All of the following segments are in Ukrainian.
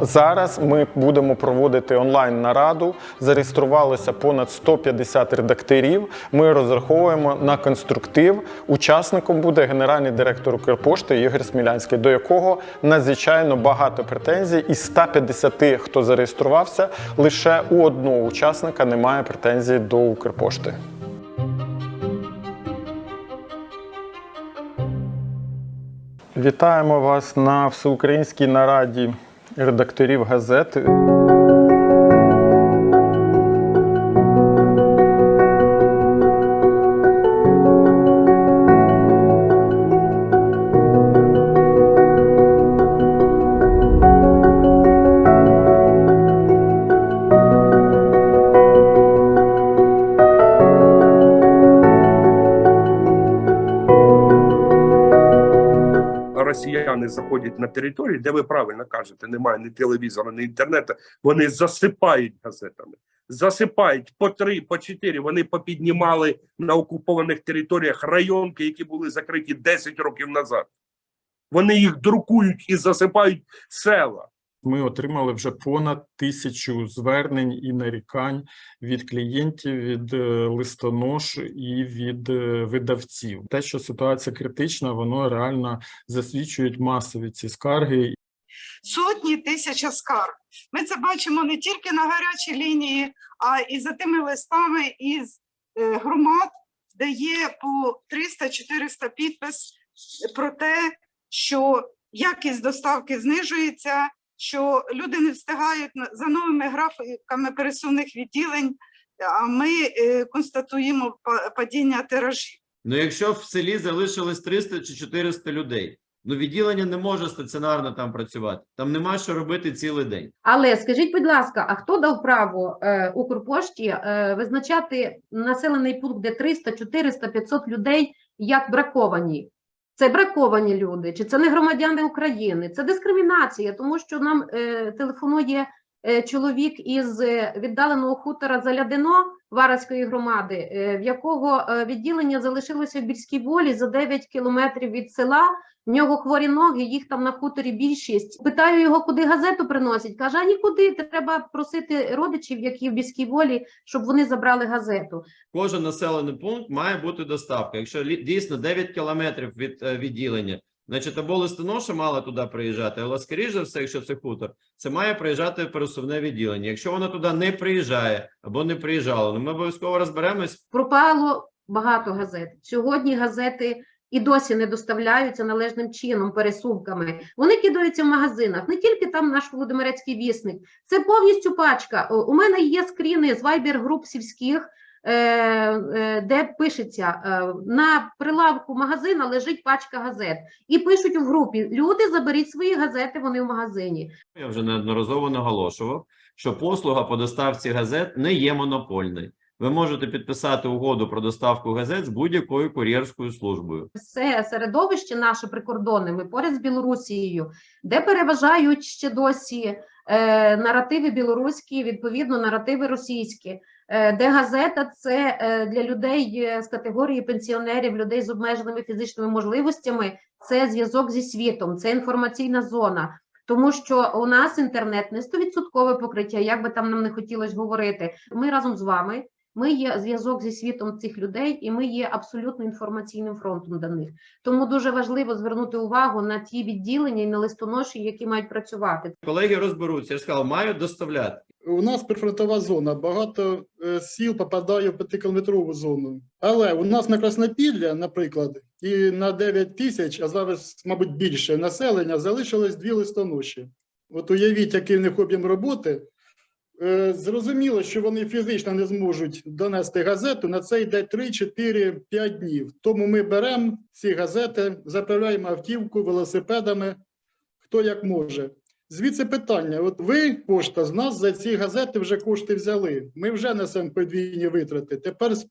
Зараз ми будемо проводити онлайн нараду. Зареєструвалося понад 150 редакторів. Ми розраховуємо на конструктив. Учасником буде генеральний директор Укрпошти Ігор Смілянський, до якого надзвичайно багато претензій. Із 150, хто зареєструвався, лише у одного учасника немає претензій до Укрпошти. Вітаємо вас на всеукраїнській нараді редакторів газет. Росіяни заходять на територію, де ви правильно кажете, немає ні телевізора, ні інтернету. Вони засипають газетами, засипають по три, по чотири. Вони попіднімали на окупованих територіях районки, які були закриті 10 років назад. Вони їх друкують і засипають села. Ми отримали вже понад тисячу звернень і нарікань від клієнтів, від е, листонош і від е, видавців. Те, що ситуація критична, воно реально засвідчують масові ці скарги сотні тисяч скарг. Ми це бачимо не тільки на гарячій лінії, а і за тими листами із е, громад, де є по 300-400 підпис про те, що якість доставки знижується, що люди не встигають за новими графіками пересувних відділень. А ми е, констатуємо падіння тиражів. Ну, якщо в селі залишилось 300 чи 400 людей, ну відділення не може стаціонарно там працювати. Там нема що робити цілий день. Але скажіть, будь ласка, а хто дав право е, Укрпошті е, визначати населений пункт, де 300, 400, 500 людей як браковані? Це браковані люди, чи це не громадяни України? Це дискримінація, тому що нам е, телефонує е, чоловік із е, віддаленого хутора Залядино Вараської громади, е, в якого е, відділення залишилося в Більській волі за 9 кілометрів від села. В нього хворі ноги, їх там на хуторі більшість. Питаю його, куди газету приносять. Каже, а нікуди. Треба просити родичів, які в Більській волі, щоб вони забрали газету. Кожен населений пункт має бути доставка. Якщо дійсно 9 кілометрів від е, відділення, значить або листоноша мала туди приїжджати, але скоріш за все, якщо це хутор, це має приїжджати пересувне відділення. Якщо вона туди не приїжджає або не приїжджала, ну ми обов'язково розберемось. Пропало багато газет. Сьогодні газети і досі не доставляються належним чином пересувками. Вони кидаються в магазинах. Не тільки там наш Володимирецький вісник. Це повністю пачка. У мене є скріни з вайбер груп сільських. е, е, Де пишеться е, на прилавку магазина лежить пачка газет, і пишуть в групі: люди заберіть свої газети, вони в магазині. Я вже неодноразово наголошував, що послуга по доставці газет не є монопольною. Ви можете підписати угоду про доставку газет з будь-якою кур'єрською службою. все середовище наше прикордонне, ми поряд з Білорусією, де переважають ще досі е, наративи білоруські, відповідно, наративи російські, е, де газета це е, для людей е, з категорії пенсіонерів, людей з обмеженими фізичними можливостями, це зв'язок зі світом, це інформаційна зона. Тому що у нас інтернет не 100% покриття, як би там нам не хотілося говорити. Ми разом з вами. Ми є зв'язок зі світом цих людей, і ми є абсолютно інформаційним фронтом для них. Тому дуже важливо звернути увагу на ті відділення і на листоноші, які мають працювати. Колеги розберуться. Я ж сказав, мають доставляти. У нас прифронтова зона, багато е, сіл попадає в п'ятикілометрову зону. Але у нас на Краснопілля, наприклад, і на 9 тисяч, а зараз, мабуть, більше населення, залишилось дві листоноші. От уявіть, який в них об'єм роботи. Е, Зрозуміло, що вони фізично не зможуть донести газету. На це йде 3, 4, 5 днів. Тому ми беремо ці газети, заправляємо автівку велосипедами, хто як може. Звідси питання: от ви, пошта, з нас за ці газети вже кошти взяли. Ми вже несемо подвійні витрати. Тепер з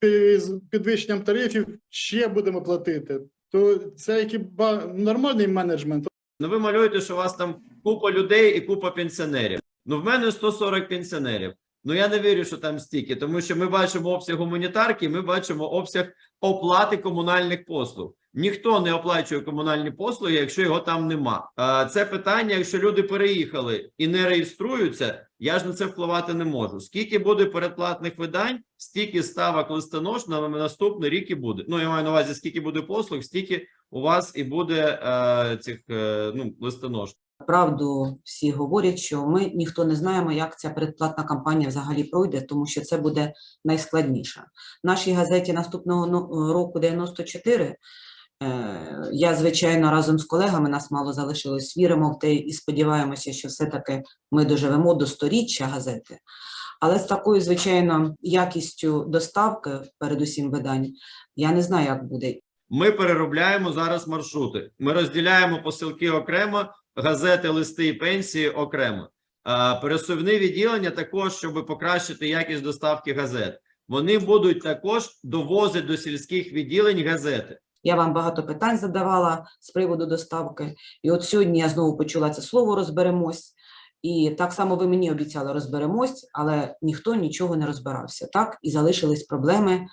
підвищенням тарифів ще будемо платити. То це який ба- нормальний менеджмент. Ну ви малюєте, що у вас там купа людей і купа пенсіонерів. Ну в мене 140 пенсіонерів. Ну я не вірю, що там стільки, тому що ми бачимо обсяг гуманітарки, ми бачимо обсяг оплати комунальних послуг. Ніхто не оплачує комунальні послуги, якщо його там нема. Це питання, якщо люди переїхали і не реєструються, я ж на це впливати не можу. Скільки буде передплатних видань, стільки ставок листонож на наступний рік і буде. Ну я маю на увазі, скільки буде послуг, стільки у вас і буде е, цих е, ну листонож. Правду всі говорять, що ми ніхто не знаємо, як ця передплатна кампанія взагалі пройде, тому що це буде найскладніше. В нашій газеті наступного року 94 е, я, звичайно, разом з колегами нас мало залишилось, віримо в те і сподіваємося, що все-таки ми доживемо до сторіччя газети. Але з такою, звичайно, якістю доставки, передусім видань, я не знаю, як буде. Ми переробляємо зараз маршрути. Ми розділяємо посилки окремо, газети, листи і пенсії окремо. Пересувні відділення також, щоб покращити якість доставки газет. Вони будуть також довозити до сільських відділень газети. Я вам багато питань задавала з приводу доставки. І от сьогодні я знову почула це слово розберемось. І так само ви мені обіцяли розберемось, але ніхто нічого не розбирався. Так і залишились проблеми,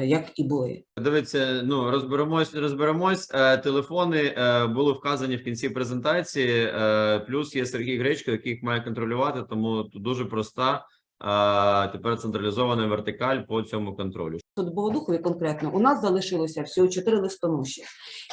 як і були. Дивіться, ну розберемось, розберемось. Е, телефони е, були вказані в кінці презентації. Е, плюс є Сергій Гречко, який має контролювати. Тому дуже проста е, тепер централізована вертикаль по цьому контролю. Тут Богодухові конкретно у нас залишилося всього чотири листоноші.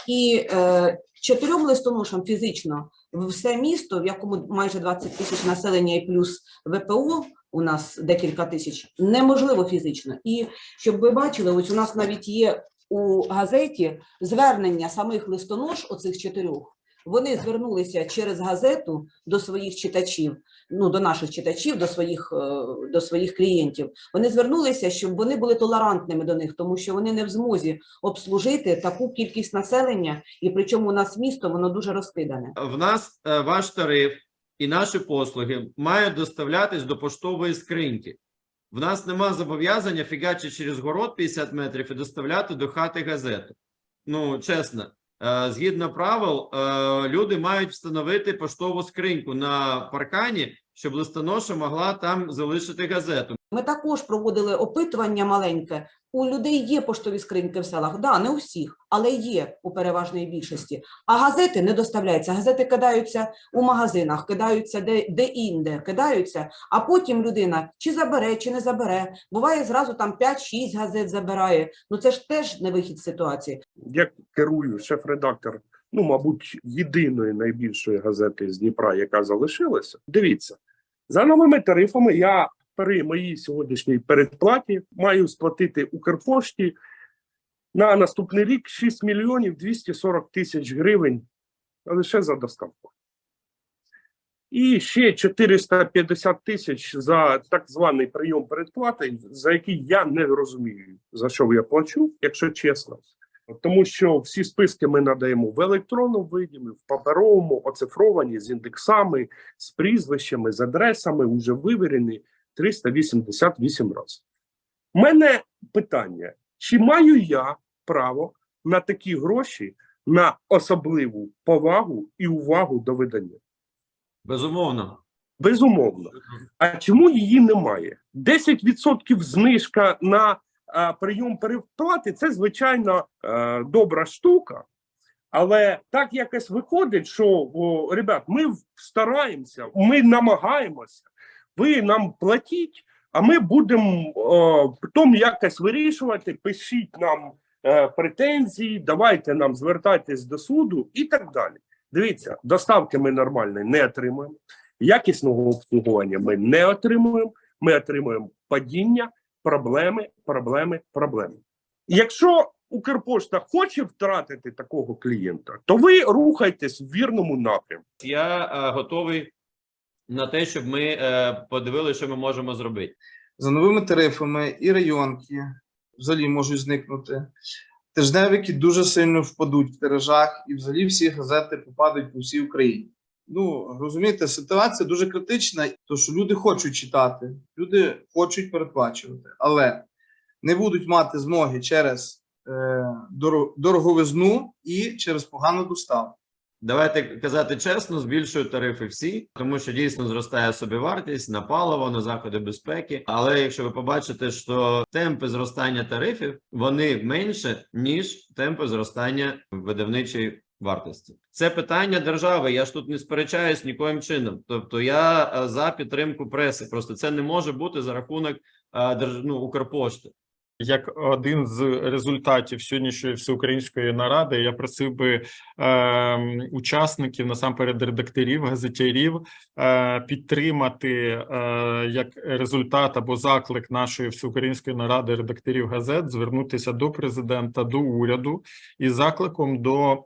І е, чотирьом листоношам фізично все місто, в якому майже 20 тисяч населення і плюс ВПО, у нас декілька тисяч, неможливо фізично. І щоб ви бачили, ось у нас навіть є у газеті звернення самих листонож, оцих чотирьох. Вони звернулися через газету до своїх читачів, ну до наших читачів, до своїх, е, до своїх клієнтів. Вони звернулися, щоб вони були толерантними до них, тому що вони не в змозі обслужити таку кількість населення, і причому у нас місто воно дуже розкидане. В нас е, ваш тариф і наші послуги мають доставлятись до поштової скриньки. В нас нема зобов'язання фігачити через город 50 метрів і доставляти до хати газету. Ну, чесно, згідно правил, е, люди мають встановити поштову скриньку на паркані, щоб листоноша могла там залишити газету. Ми також проводили опитування маленьке. У людей є поштові скриньки в селах. Да, не у всіх, але є у переважної більшості. А газети не доставляються. Газети кидаються у магазинах, кидаються де, де інде, кидаються, а потім людина чи забере, чи не забере. Буває зразу там 5-6 газет забирає. Ну це ж теж не вихід з ситуації. Я керую шеф-редактор, ну, мабуть, єдиної найбільшої газети з Дніпра, яка залишилася. Дивіться, за новими тарифами я при моїй сьогоднішній передплаті маю сплатити Укрпошті на наступний рік 6 мільйонів 240 тисяч гривень лише за доставку. І ще 450 тисяч за так званий прийом передплати, за який я не розумію, за що я плачу, якщо чесно. Тому що всі списки ми надаємо в електронному виді, в паперовому, оцифровані з індексами, з прізвищами, з адресами, вже вивірені 388 разів. У мене питання: чи маю я право на такі гроші на особливу повагу і увагу до видання? Безумовно. Безумовно. А чому її немає? 10% знижка на прийом переплати це звичайно е, добра штука. Але так якось виходить, що о, ребят, ми стараємося, ми намагаємося, ви нам платіть, а ми будемо потім якось вирішувати. Пишіть нам е, претензії, давайте нам звертайтесь до суду і так далі. Дивіться, доставки ми нормальної не отримуємо якісного обслуговування ми не отримуємо. Ми отримуємо падіння, проблеми, проблеми, проблеми. Якщо Укрпошта хоче втратити такого клієнта, то ви рухайтесь в вірному напрямку. Я е, готовий на те, щоб ми е, подивилися, що ми можемо зробити. За новими тарифами і районки взагалі можуть зникнути. Тижневики дуже сильно впадуть в тиражах, і взагалі всі газети попадуть по всій Україні. Ну розумієте, ситуація дуже критична, тому що люди хочуть читати, люди хочуть передплачувати, але не будуть мати змоги через е, дороговизну і через погану доставку. Давайте казати чесно, збільшують тарифи всі, тому що дійсно зростає собівартість на паливо, на заходи безпеки. Але якщо ви побачите, що темпи зростання тарифів вони менше ніж темпи зростання видавничої вартості, це питання держави. Я ж тут не сперечаюсь нікоїм чином. Тобто я е, за підтримку преси. Просто це не може бути за рахунок е, ну, Укрпошти. Як один з результатів сьогоднішньої всеукраїнської наради, я просив би е, учасників, насамперед редакторів, газетярів, е, підтримати е, як результат або заклик нашої всеукраїнської наради редакторів газет, звернутися до президента, до уряду із закликом до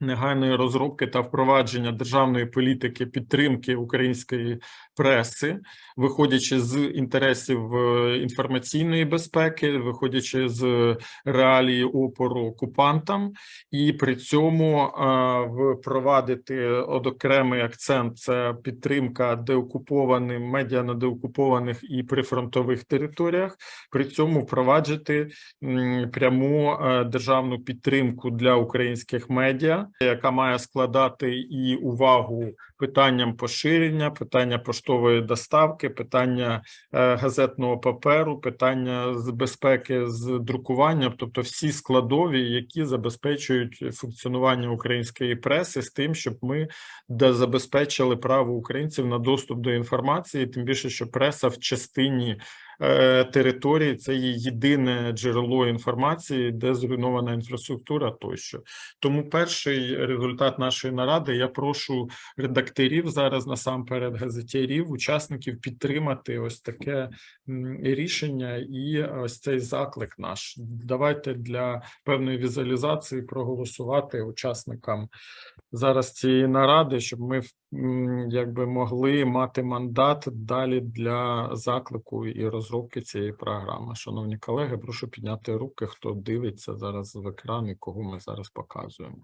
негайної розробки та впровадження державної політики підтримки української преси, виходячи з інтересів е, інформаційної безпеки, виходячи з реалії опору окупантам, і при цьому е, впровадити окремий акцент це підтримка деокупованим медіа на деокупованих і прифронтових територіях. При цьому впроваджити пряму е, державну підтримку для українських медіа, яка має складати і увагу питанням поширення, питання поштової доставки, питання е, газетного паперу, питання з безпеки з друкуванням, тобто всі складові, які забезпечують функціонування української преси, з тим, щоб ми забезпечили право українців на доступ до інформації, тим більше, що преса в частині території це є єдине джерело інформації, де зруйнована інфраструктура тощо. Тому перший результат нашої наради я прошу редакторів зараз насамперед газетярів, учасників підтримати ось таке рішення і ось цей заклик наш. Давайте для певної візуалізації проголосувати учасникам зараз цієї наради, щоб ми якби могли мати мандат далі для заклику і розробки цієї програми. Шановні колеги, прошу підняти руки, хто дивиться зараз в екран і кого ми зараз показуємо.